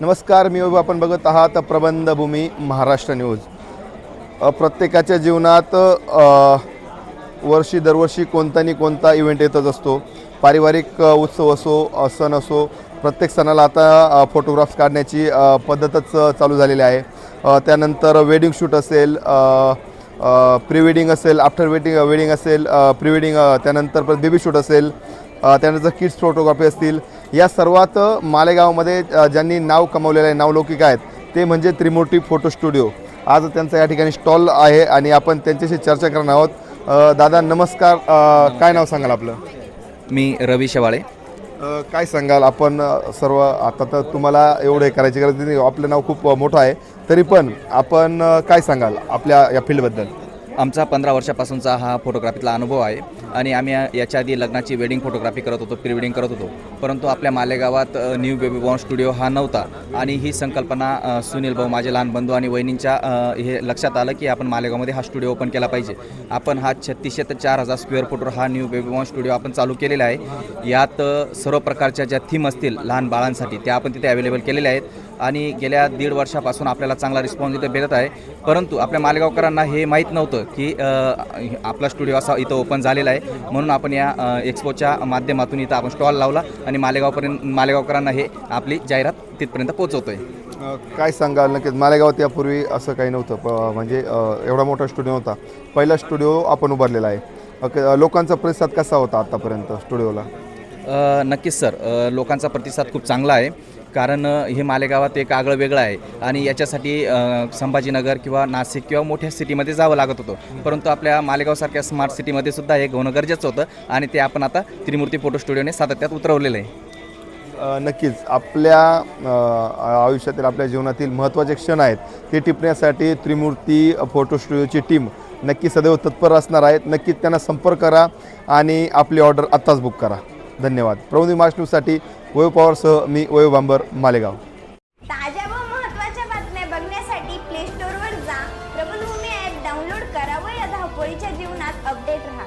नमस्कार मी आपण बघत आहात प्रबंधभूमी महाराष्ट्र न्यूज. प्रत्येकाच्या जीवनात वर्षी दरवर्षी कोणता नि कोणता इव्हेंट येतच असतो. पारिवारिक उत्सव असो सण असो प्रत्येक सणाला आता फोटोग्राफ्स काढण्याची पद्धतच चालू झालेली आहे. त्यानंतर वेडिंग शूट असेल प्री वेडिंग असेल आफ्टर वेडिंग वेडिंग असेल प्री वेडिंग त्यानंतर परत बेबी शूट असेल त्यानंतर किड्स फोटोग्राफी असतील या सर्वात मालेगावमध्ये ज्यांनी नाव कमवलेलं आहे नावलौकिक आहेत ते म्हणजे त्रिमूर्ती फोटो स्टुडिओ. आज त्यांचा या ठिकाणी स्टॉल आहे आणि आपण त्यांच्याशी चर्चा करणार आहोत. दादा नमस्कार. काय नाव सांगाल आपलं? मी रवी शेवाळे. काय सांगाल? आपण सर्व आता तर तुम्हाला एवढं हे करायची गरज नाही. आपलं नाव खूप मोठं आहे. तरी पण आपण काय सांगाल आपल्या या फील्डबद्दल? आमचा पंधरा वर्षापासूनचा हा फोटोग्राफीतला अनुभव आहे. आणि आम्ही याच्या आधी लग्नाची वेडिंग फोटोग्राफी करत होतो प्री वेडिंग करत होतो. परंतु आपल्या मालेगावात न्यू बेबी बॉर्न स्टुडिओ हा नव्हता. आणि ही संकल्पना सुनील भाऊ माझे लहान बंधू आणि वहिनींच्या हे लक्षात आलं की आपण मालेगावमध्ये हा स्टुडिओ ओपन केला पाहिजे. आपण हा छत्तीसशे ते चार हजार स्क्वेअर फूटवर हा न्यू बेबी बॉर्न स्टुडिओ आपण चालू केलेला आहे. यात सर्व प्रकारच्या ज्या थीम असतील लहान बाळांसाठी त्या आपण तिथे अवेलेबल केलेल्या आहेत. आणि गेल्या दीड वर्षापासून आपल्याला चांगला रिस्पॉन्स इथे भेटत आहे. परंतु आपल्या मालेगावकरांना हे माहीत नव्हतं की आपला स्टुडिओ असा इथं ओपन झालेला आहे. म्हणून आपण या एक्सपोच्या माध्यमातून इथं आपण स्टॉल लावला आणि मालेगावपर्यंत मालेगावकरांना हे आपली जाहिरात तिथपर्यंत पोहोचवतोय. आहे काय सांगाल नक्कीच? मालेगावात यापूर्वी असं काही नव्हतं. प- म्हणजे एवढा मोठा स्टुडिओ होता पहिला स्टुडिओ आपण उभारलेला आहे. लोकांचा प्रतिसाद कसा होता आतापर्यंत स्टुडिओला नक्कीच सर. लोकांचा प्रतिसाद खूप चांगला आहे. कारण हे मालेगावात एक आगळं वेगळं आहे. आणि याच्यासाठी संभाजीनगर किंवा नाशिक किंवा मोठ्या सिटीमध्ये जावं लागत होतं. परंतु आपल्या मालेगावसारख्या स्मार्ट सिटीमध्ये सुद्धा हे होणं गरजेचं होतं. आणि ते आपण आता त्रिमूर्ती फोटो स्टुडिओने सातत्यात उतरवलेलं आहे. नक्कीच. आपल्या आयुष्यातील आपल्या जीवनातील महत्त्वाचे क्षण आहेत. ते टिपण्यासाठी त्रिमूर्ती फोटो स्टुडिओची टीम नक्की सदैव तत्पर असणार आहेत. नक्कीच त्यांना संपर्क करा आणि आपली ऑर्डर आत्ताच बुक करा. धन्यवाद. प्रबंधी मार्च न्यूजसाठी वैभव पवारसह मी वैभव बांबर मालेगाव. ताज्या व महत्त्वाच्या बातम्या बघण्यासाठी प्ले स्टोअरवर जा. प्रबलभूमी ॲप डाउनलोड करा व या धावपळीच्या जीवनात अपडेट राहा.